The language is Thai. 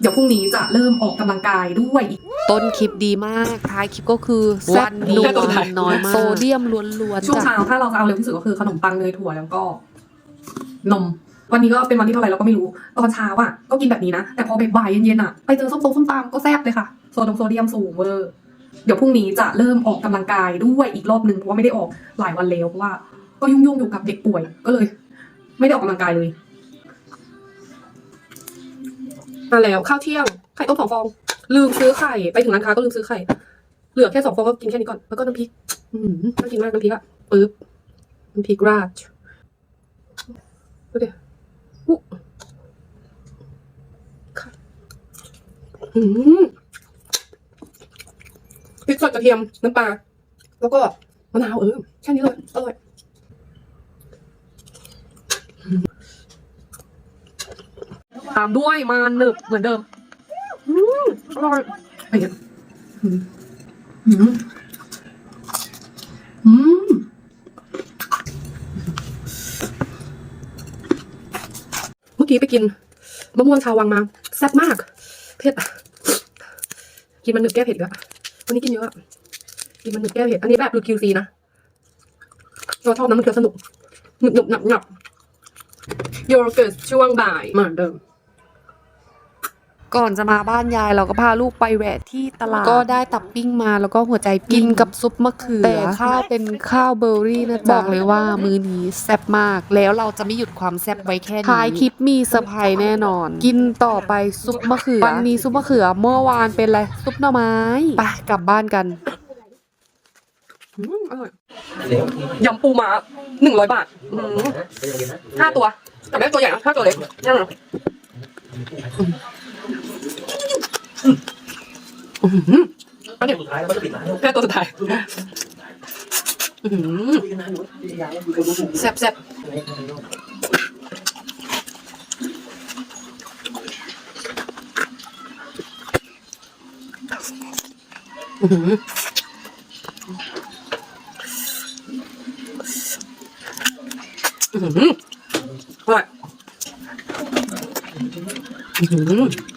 เดี๋ยวพรุ่งนี้จะเริ่มออกกำลังกายด้วยอีก ต้นคลิปดีมาก ท้ายคลิปก็คือแซ่บนัวแค่ตัวท้ายน้อยมากโซเดียมล้วนช่วๆงจ้ะ เช้าถ้าเราจะเอาเร็วที่สุดก็คือขนมปังเนยถั่วแล้วก็ นม วันนี้ก็เป็นวันที่เท่าไหร่เราก็ไม่รู้ ตอนเช้าอะก็กินแบบนี้นะ แต่พอบ่ายๆเย็นๆอะไปเจอส้มตรงส้มตำก็แซ่บเลยค่ะ โซดงโซเดียมสูงเวอร์เดี๋ยวพรุ่งนี้จะเริ่มออกกำลังกายด้วยอีกรอบหนึ่งเพราะว่าไม่ได้ออกหลายวันแล้วเพราะว่า ก็ยุ่งๆอยู่กับเด็กป่วยก็เลย ไม่ได้ออกกำลังกายเลย มาแล้วข้าวเที่ยงไข่ต้มสองฟอง ลืมซื้อไข่ไปถึงร้านค้าก็ลืมซื้อไข่ เหลือแค่สองฟองก็กินแค่นี้ก่อนแล้วก็น้ำพริก อืมน่ากินมากน้ำพริกอะปึ๊บน้ำพริกราดดูดิอุ๊อืมพริกสดกระเทียมน้ำปลาแล้วก็มะนาวเออแค่นี้เลยอร่อย ตามด้วยมาหนึบเหมือนเดิมอืมอร่อยอะไรอย่างเงี้ยอืมอืมอืมเมื่อกี้ไปกินมะม่วงชาววังมาแซ่บมาก เผ็ดกินมันหนึบแก้เผ็ดอีกอะวันนี้กินเยอะอะกินมันหนึบแก้เผ็ดอันนี้แบบดูคิวซีนะเราชอบนะมันเคี้ยวสนุกหนึบหนึบหนับหนับโยเกิร์ตช่วงบ่ายเหมือนเดิม ก่อนจะมาบ้านยายเราก็พาลูกไปแวะที่ตลาด ก็ได้ตับปิ้งมาแล้วก็หัวใจปิ้งกับซุปมะเขือแต่ข้าวเป็นข้าวเบอร์รี่นะจ๊ะบอกเลยว่ามื้อนี้แซ่บมาก แล้วเราจะไม่หยุดความแซ่บไว้แค่นี้ท้ายคลิปมีเซอร์ไพรส์แน่นอน กินต่อไปซุปมะเขือวันนี้ซุปมะเขือเมื่อวานเป็นอะไรซุปหน่อไม้ไปกลับบ้านกันอืมอร่อยยำปูม้าหนึ่งร้อยบาทอืมห้าตัวแต่ไม่ตัวใหญ่นะห้าตัวเล็กนี่นะอืมอั นนี้สุดท้ายแล้วก็จะปิดร้านแค่ตัวสุดท้ายอืมแซ่บแซ่บอืมอืมอร่อยอืม